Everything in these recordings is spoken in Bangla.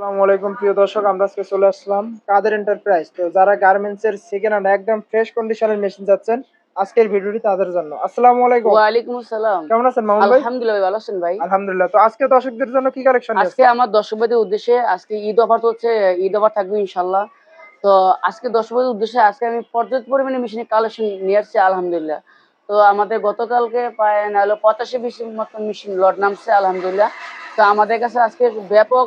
আসসালামু আলাইকুম প্রিয় দর্শক আমরা আজকে চলে আসলাম কাদের এন্টারপ্রাইজ তো যারা গার্মেন্টস এর সেকেন্ড হ্যান্ড একদম ফ্রেশ কন্ডিশনের মেশিন যাচ্ছেন আজকের ভিডিওটি তাদের জন্য। আসসালামু আলাইকুম। ওয়ালাইকুম আসসালাম। কেমন আছেন মামুন ভাই? আলহামদুলিল্লাহ ভালো আছেন ভাই? আলহামদুলিল্লাহ। তো আজকে দর্শকদের জন্য কি কালেকশন আজকে আমার দর্শকবাদের উদ্দেশ্যে আজকে ঈদ অফার হচ্ছে ঈদ অফার থাকবে ইনশাল্লাহ তো আজকে দর্শকবাদের উদ্দেশ্যে আজকে আমি পর্যাপ্ত পরিমাণে মেশিনের কালেকশন নিয়ে আসছি আলহামদুলিল্লাহ। তো আমাদের গতকালকে প্রায় না হলো পঁচাশি বেশি মতন মেশিন লট নামছে আলহামদুলিল্লাহ। তো আমাদের কাছে আজকে ব্যাপক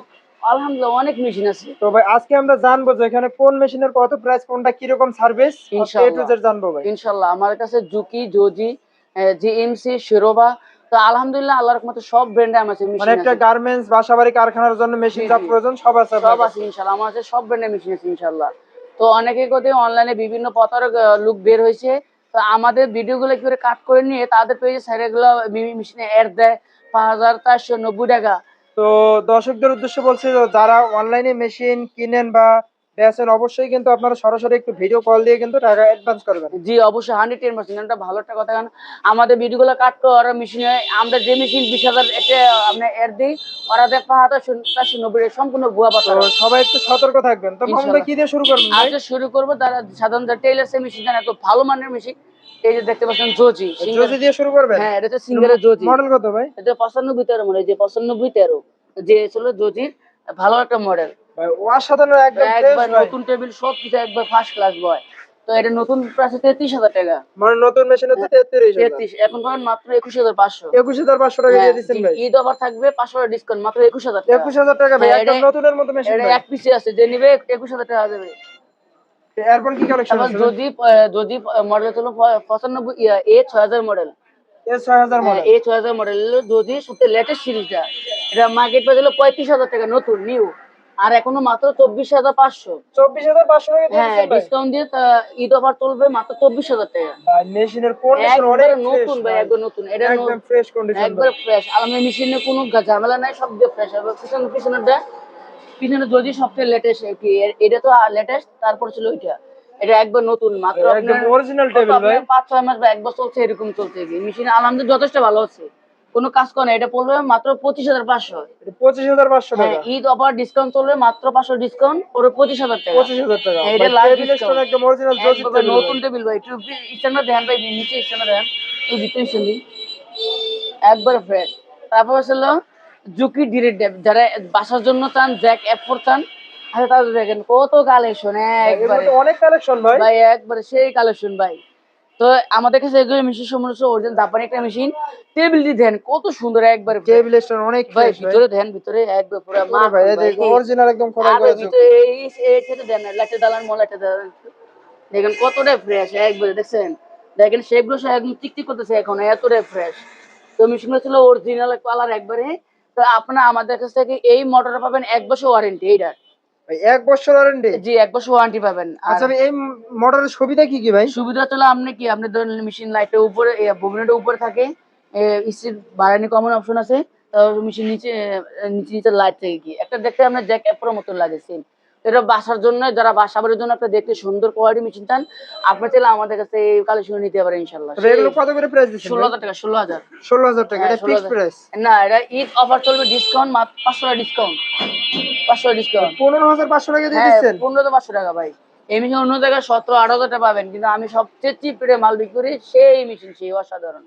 আলহামদুলিল্লাহ অনেক মেশিন আছে। তো ভাই আজকে আমরা জানব যে এখানে কোন মেশিনের কত প্রাইস কোনটা কি রকম সার্ভিস এ টু জেড জানব ভাই। ইনশাল্লাহ আমার কাছে জুকি জোজি জিএমসি শিরোবা তো আলহামদুলিল্লাহ আল্লাহর রহমতে সব ব্র্যান্ডে আমার কাছে মানে মেশিন একটা গার্মেন্টস বাসাবাড়ি কারখানার জন্য মেশিন যা প্রয়োজন সব আছে সব আছে ইনশাল্লাহ আমার কাছে সব ব্র্যান্ডের মেশিন আছে ইনশাল্লাহ। তো অনেকে কোথায় অনলাইনে বিভিন্ন প্রতারক লুক বের হয়েছে তো আমাদের ভিডিওগুলো কি করে কাট করে নিয়ে তাদের পেজে সাইডে গুলো মেশিনে অ্যাড দেয়। পাঁচ হাজার চারশো নব্বই টাকা। তো দর্শকদের উদ্দেশ্যে বলছি যারা অনলাইনে মেশিন কিনেন বা বেচেন অবশ্যই কিন্তু আপনারা সরাসরি একটু ভিডিও কল দিয়ে কিন্তু টাকা অ্যাডভান্স করবেন। জি অবশ্যই হান্ড্রেড টেন পার্সেন্ট এটা ভালো একটা কথা কারণ আমাদের ভিডিওগুলো কাট করে মেশিনে আমরা যে মেশিন বিশ হাজার এটা আমরা অ্যাড দিই ওরা পাঁচ হাজার চারশো নব্বই সম্পূর্ণ ভুয়া পাতা সবাই একটু সতর্ক থাকবেন। তো ভাই কি দিয়ে শুরু করবেন আজকে শুরু করব। তারা সাধারণত টেইলার্স মেশিন জানে এত ভালো মানের মেশিন এই যে দেখতে পাচ্ছেন জোজি জোজি দিয়ে শুরু করবেন? হ্যাঁ এটা হচ্ছে সিঙ্গারের জোজি। মডেল কত ভাই? এটা পঁচানব্বই তেরো মডেল যে পঁচানব্বই তেরো। যে ছিল জোজির ভালো একটা মডেল ভাই অসাধারণ একদম একবার নতুন টেবিল সব কিছু একবার ফার্স্ট ক্লাস বয় তো এটা নতুন প্রাইস তেত্রিশ হাজার টাকা। মানে নতুন মেশিন হচ্ছে তেত্রিশ তেত্রিশ। এখন পাবেন মাত্র একুশ হাজার পাঁচশো। একুশ হাজার পাঁচশো টাকা দিয়ে দিচ্ছেন ভাই। ঈদ আবার থাকবে পাঁচশো টাকা ডিসকাউন্ট মাত্র একুশ হাজার টাকা একুশ হাজার টাকা ভাই হ্যাঁ, একদম নতুনের মতো মেশিন এটা এক পিসে আছে যে নিবে একুশ হাজার টাকা দেবে। এরপর কি কালেকশন আছে যদি যদি মডেল পঁচানব্বই এ ছয় হাজার মডেল এ ছয় হাজার মডেল এই ছয় হাজার মডেল যদি লেটেস্ট সিরিজটা এটা মার্কেট প্রাইস হলো পঁয়ত্রিশ হাজার টাকা নতুন নিউ আর এখনও মাত্র চব্বিশ হাজার পাঁচশো। চব্বিশ হাজার পাঁচশো হ্যাঁ ডিসকাউন্ট দিয়ে ঈদ অফার চলবে মাত্র চব্বিশ হাজার টাকা। মেশিনের কন্ডিশন অনেক নতুন ভাই একবার নতুন। এটা একদম ফ্রেশ কন্ডিশন একবার ফ্রেশ আলমের মেশিনে কোনো ঝামেলা নাই সব দিয়ে ফ্রেশ হবে পিছনে পিছনেরটা পিছনে যদি সবচেয়ে লেটেস্ট কি এটা তো লেটেস্ট তারপর ছিল ওইটা। এটা একবার নতুন মাত্র একদম অরিজিনাল টেবিল ভাই। আপনার পাঁচ ছয় মাস বা এক বছর চলছে এরকম চলছে কি। মেশিন আলহামদুলিল্লাহ যথেষ্ট ভালো আছে। কোনো কাজ করে এটা পড়বে মাত্র পঁচিশ হাজার পাঁচশো। পঁচিশ হাজার পাঁচশো হ্যাঁ টাকা ঈদ অফার ডিসকাউন্ট চলবে মাত্র পাঁচশো ডিসকাউন্ট ওর পঁচিশ হাজার টাকা। পঁচিশ হাজার টাকা। হ্যাঁ, এটা discount। স্টোন একদম অরিজিনাল নতুন টেবিল ভাই। একটু দেন ভাই নিচে দেন। স্ট্যান্ডিং ফ্রেশ তারপর হলো জুকি ডিরেক্ট যারা বাসার জন্য চান জ্যাক অ্যাপ ফোর চান আচ্ছা তাদের দেখেন কত কালেকশন একবারে। অনেক কালেকশন ভাই। ভাই একবারে সেই কালেকশন ভাই। তো আমাদের কাছে এগুলো মেশিন সম্বন্ধে অরিজিনাল জাপানি একটা মেশিন টেবিল দিয়ে দেন কত সুন্দর একবারে। টেবিল স্টোন অনেক ভাই ভিতরে দেন ভিতরে একবার পুরো মা ভাই অরিজিনাল একদম খোলা করে ভিতরে এই এই ছেড়ে দেন লাইটে দালান মল লাইটে দালান দেখেন কতটা ফ্রেশ একবারে দেখছেন? দেখেন সেগুলো সব একদম টিকটিক করতেছে এখন এতটাই ফ্রেশ তো মেশিনগুলো ছিল অরিজিনাল কালার একবারে তো আপনারা আমাদের কাছ থেকে এই মোটরটা পাবেন এক বছর ওয়ারেন্টি এইটার এক বছর ওয়ারেন্টি জি এক বছর ওয়ারেন্টি পাবেন। আচ্ছা এই সুবিধা কি কি ভাই? সুবিধা হলো আপনি কি আপনি ধরেন মেশিন লাইটের উপরে ববিনেটের উপরে থাকে বাড়ানি কমন অপশন আছে মেশিন নিচে নিচে নিচে লাইট থেকে কি। একটা দেখতে আপনার জ্যাক অ্যাপের মতো লাগে সেম এটা বাসার জন্য যারা বাসা বাড়ির জন্য একটা দেখতে সুন্দর কোয়ালিটি মেশিন চান আপনি চাইলে আমাদের কাছে এই কালেকশন নিতে পারেন ইনশাল্লাহ তবে এগুলো কত করে প্রাইস দিচ্ছেন ষোলো হাজার টাকা ষোলো হাজার। ষোলো হাজার টাকা হ্যাঁ, এটা ফিক্সড প্রাইস না এটা ঈদ অফার চলবে ডিসকাউন্ট মাত্র পাঁচশো টাকা ডিসকাউন্ট পাঁচশো টাকা ডিসকাউন্ট পনেরো হাজার পাঁচশো টাকা দিয়ে হ্যাঁ দিচ্ছেন? পনেরো তো পাঁচশো টাকা ভাই। এই মেশিন অন্য জায়গায় সতেরো আট হাজার টাকা পাবেন কিন্তু আমি সবচেয়ে চিপ রেটে মাল বিক্রি করি সেই মেশিন সেই অসাধারণ।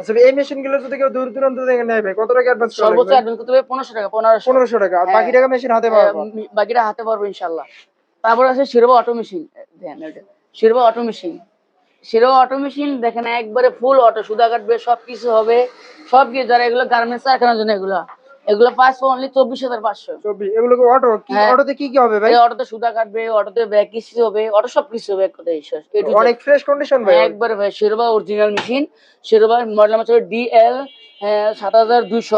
আচ্ছা এই মেশিনগুলো যদি কেউ দূর দূরান্ত থেকে নেয় ভাই কত টাকা অ্যাডভান্স সর্বোচ্চ অ্যাডভান্স করতে হবে পনেরোশো টাকা পনেরোশো। পনেরোশো টাকা আর হ্যাঁ। বাকি টাকা মেশিন হাতে পাওয়া বাকিটা হাতে পারব ইনশাল্লাহ তারপর আছে শিরোবা অটো মেশিন দেখেন এটা। Siruba auto machine Siruba auto machine দেখেন একবারে ফুল অটো সুদা কাটবে সব কিছু হবে। সব কিছু যারা এগুলো গার্মেন্টস কারখানার জন্য এগুলো। এগুলো পাঁচশো অনলি চব্বিশ হাজার পাঁচশো এগুলো অটো হ্যাঁ। অটোতে কি কি হবে ভাই অটোতে সুদা কাটবে অটোতে ব্যাগ কিছু হবে অটো সব কিছু হবে এক কথায়। অনেক ফ্রেশ কন্ডিশন ভাই একবারে ভাই Siruba original machine Siruba model number হচ্ছে ডিএল সাত হাজার দুইশো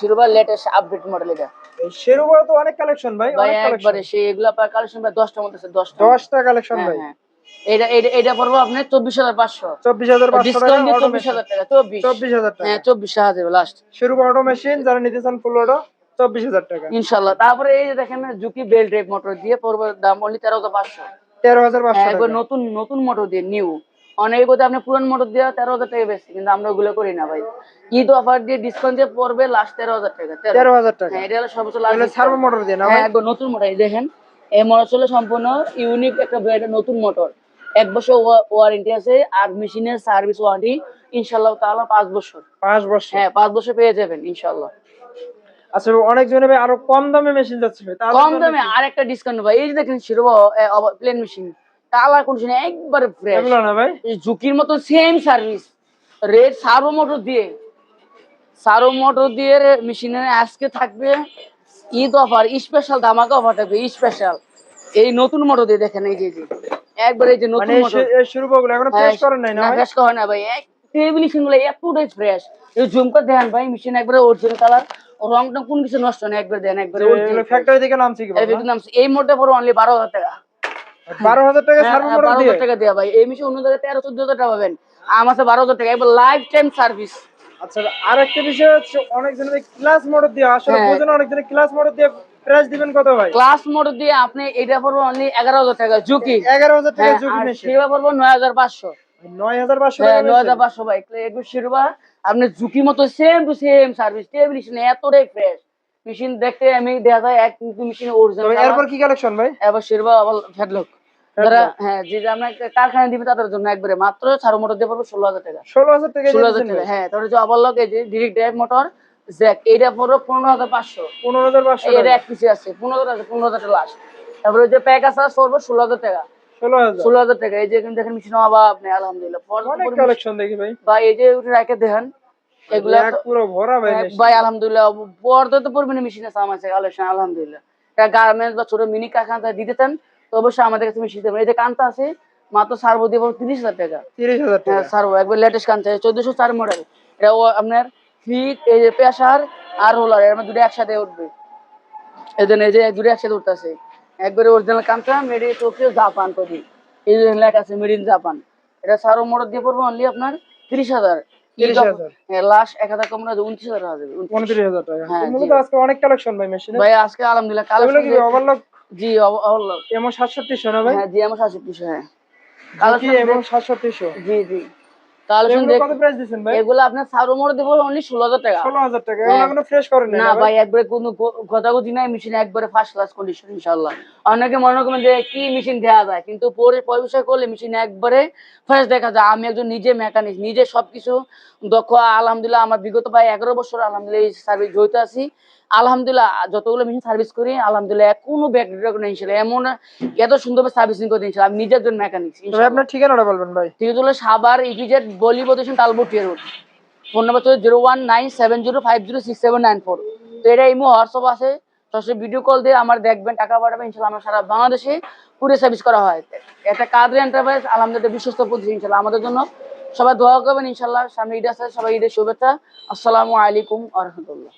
শিরোবা লেটেস্ট আপডেট মডেল এটা শেরুবা তো অনেক কালেকশন ভাই ভাই একবারে সেই এগুলা কালেকশন ভাই দশটার মধ্যে আছে দশটা দশটা কালেকশন হ্যাঁ, ভাই হ্যাঁ। এটা এটা এটা পড়ব আপনার চব্বিশ হাজার পাঁচশো। চব্বিশ হাজার টাকা ডিসকাউন্ট দিয়ে চব্বিশ হাজার টাকা চব্বিশ। চব্বিশ হাজার টাকা। হ্যাঁ চব্বিশ হাজার লাস্ট অটো মেশিন যারা নিতে চান ফুল অটো চব্বিশ হাজার টাকা। ইনশাল্লাহ তারপরে এই যে দেখেন জুকি বেল ড্রাইভ মোটর দিয়ে পড়বে দাম অনলি তেরো হাজার পাঁচশো। তেরো হাজার পাঁচশো একবার নতুন নতুন মোটর দিয়ে নিউ অনেকে কোথায় আপনি পুরান মোটর দিয়ে তেরো হাজার টাকা বেশি কিন্তু আমরা ওগুলো করি না ভাই। ঈদ অফার দিয়ে ডিসকাউন্ট দিয়ে পড়বে লাস্ট তেরো হাজার টাকা তেরো। হাজার টাকা। হ্যাঁ এটা হলো সর্বোচ্চ লাস্ট সার্ভো মোটর দিয়ে না ভাই? হ্যাঁ নতুন মোটর এই দেখেন এই মোটর ছিল সম্পূর্ণ ইউনিক একটা নতুন মোটর এক বছর ওয়ারেন্টি আছে আর মেশিনের সার্ভিস ওয়ারেন্টি ইনশাল্লাহ তাআলা পাঁচ বছর। পাঁচ বছর? হ্যাঁ পাঁচ বছর পেয়ে যাবেন ইনশাল্লাহ আচ্ছা অনেক জনে ভাই আরও কম দামে মেশিন যাচ্ছে কম দামে? আর একটা ডিসকাউন্ট ভাই এই যে দেখেন Siruba plain machine colour condition একবারে ফ্রেশ না ভাই? ঝুঁকির মতো সেম সার্ভিস রেড সারো মোটর দিয়ে। সারো মোটর দিয়ে মেশিনে আজকে থাকবে ঈদ অফার স্পেশাল ধামাকা অফার থাকবে স্পেশাল এই নতুন মোটর দিয়ে দেখেন এই যে। একবারে যে মানে নতুন এই মোটর শুরু গুলো এখনও ফ্রেশ করেন নাই না ফ্রেশ করা না ভাই। একগুলো এতটাই ফ্রেশ এই ঝুমকা দেখেন ভাই মেশিন একবারে অরিজিনাল কালার রংটা কোন কিছু নষ্ট নেই একবার দেন একবারে এগুলো ফ্যাক্টরি থেকে নামছে কি এই বেগুন নাম এই মোটে পড়ো অনলি বারো হাজার টাকা। বারো হাজার টাকা হ্যাঁ, সার্ভো হ্যাঁ, মোটর দিয়ে? হাজার টাকা দেওয়া ভাই। এই মিশে অন্য জায়গায় তেরো চোদ্দ হাজার টাকা পাবেন। আমার কাছে বারো হাজার টাকা। এবার লাইফ টাইম সার্ভিস আচ্ছা আর একটা বিষয় হচ্ছে অনেক জনের ক্লাস মোটর দিয়ে আসলে হ্যাঁ। অনেক জনের ক্লাস মোটর দিয়ে প্রাইস দিবেন কত ভাই? ক্লাস মোটর দিয়ে আপনি এটা পড়ব অনলি এগারো হাজার টাকা ঝুঁকি। এগারো হাজার টাকা হ্যাঁ, ঝুঁকি সেবা পড়ব হ্যাঁ টাকা মেশিন। পাঁচশো ভাই একুশ শিরবা আপনি ঝুঁকি মতো same to same service table এতটাই ফ্রেশ মেশিন দেখতে আমি দেখা যায় এক মেশিন অরিজিনাল এরপর কি কালেকশন ভাই? এবার শিরবা আবার ফেডলক যারা হ্যাঁ যে আমরা কারখানা দিবে তাদের জন্য একবারে। মাত্র ছাড়ো মোটর দিয়ে পড়ব ষোলো হাজার টাকা। ষোলো হাজার টাকা ষোলো হাজার টাকা হ্যাঁ তারপরে যে অবলক এই যে ডিরেক্ট ড্রাইভ মোটর জ্যাক পড়ব পনেরো হাজার পাঁচশো। পনেরো হাজার পাঁচশো এক পিসি আছে পনেরো হাজার পনেরো হাজার টাকা লাস্ট তারপরে যে প্যাক আছে পড়ব ষোলো হাজার টাকা। ষোলো হাজার। টাকা। এই যে এখানে দেখেন মেশিন অভাব আপনি আলহামদুলিল্লাহ। পর্যাপ্ত কালেকশন দেখি ভাই। বা এই যে রাখে দেখেন এগুলা পুরো ভরা ভাই হ্যাঁ, মেশিন। ভাই আলহামদুলিল্লাহ। পর্যাপ্ত পরিমাণে মেশিন আছে আমার কালেকশন আলহামদুলিল্লাহ। গার্মেন্টস বা ছোট মিনি কারখানা দিতে চান তো অবশ্যই আমাদের কাছে মেশিন দেবেন। এই যে কান্তা আছে মাত্র সার্ভো দিয়ে তিরিশ হাজার টাকা। তিরিশ হাজার হ্যাঁ টাকা। একবার লেটেস্ট কান্তা চোদ্দশো চার মডেল এটা আপনার ফিট এই যে প্রেসার আর রোলার এর দুটো একসাথে উঠবে। এই জন্য এই যে দুটো একসাথে উঠতেছে। একবারে অরিজিনাল কান্তা মেড ইন টোকিও জাপান তৈরি। এই যে লেখা আছে মেড ইন জাপান এটা সার্ভো মোটর দিয়ে পড়ব অনলি আপনার তিরিশ হাজার। 30,000 লাস্ট এক হাজার কম না উনত্রিশ হাজার হবে উনত্রিশ। হাজার টাকা। হ্যাঁ। আজকে অনেক কালেকশন ভাই মেশিনে ভাই আজকে আলহামদুলিল্লাহ কালেকশন ওভারলক জি অব- এমন সাতষট্টিশো না ভাই? হ্যাঁ জি আমার সাতষট্টিশো হ্যাঁ। কালেকশন এমন সাতষট্টিশো? জি জি। কত প্রাইস ভাই? এগুলো আপনার অনলি টাকা। টাকা এগুলো হ্যাঁ। ফ্রেশ করেন না না ভাই? ভাই একবারে কোনো গতাগতি নাই মেশিন একবারে ফার্স্ট ক্লাস কন্ডিশন অনেকে মনে করবেন যে কি মেশিন যায়? কিন্তু পরে পয়সা করলে মেশিন একবারে ফ্রেশ দেখা যায়। আমি একজন নিজে মেকানিক নিজে সবকিছু দক্ষ আলহামদুলিল্লাহ আমার বিগত প্রায় এগারো বছর আলহামদুলিল্লাহ এই সার্ভিস জড়িত আছি। আলহামদুলিল্লাহ যতগুলো মেশিন সার্ভিস করি আলহামদুলিল্লাহ কোনো ব্যাকগ্রাউন্ড নেই ইনশাল্লাহ। এমন এত সুন্দরভাবে সার্ভিসিং করে ইনশাল্লাহ আমি নিজে একজন মেকানিক আপনার ঠিকানাটা বলবেন ভাই। ঠিক হলো সাবার ইপিজেড বলি প্রতিষ্ঠান তালবটিয়া রোড ফোন নাম্বার হচ্ছে zero one nine seven zero five zero six seven nine four তো এটা ইমো হোয়াটসঅ্যাপ আছে সরাসরি ভিডিও কল দিয়ে আমার দেখবেন টাকা পাঠাবেন ইনশাল্লাহ আমার সারা বাংলাদেশে পুরো সার্ভিস করা হয়। একটা কাদের এন্টারপ্রাইজ আলহামদুলিল্লাহ বিশ্বস্ত প্রতিষ্ঠান ইনশাল্লাহ আমাদের জন্য। সবাই দোয়া করবেন ইনশাল্লাহ সামনে ঈদ আছে সবাই ঈদের শুভেচ্ছা। আসসালামু আলাইকুম আ রহমতুল্লাহ।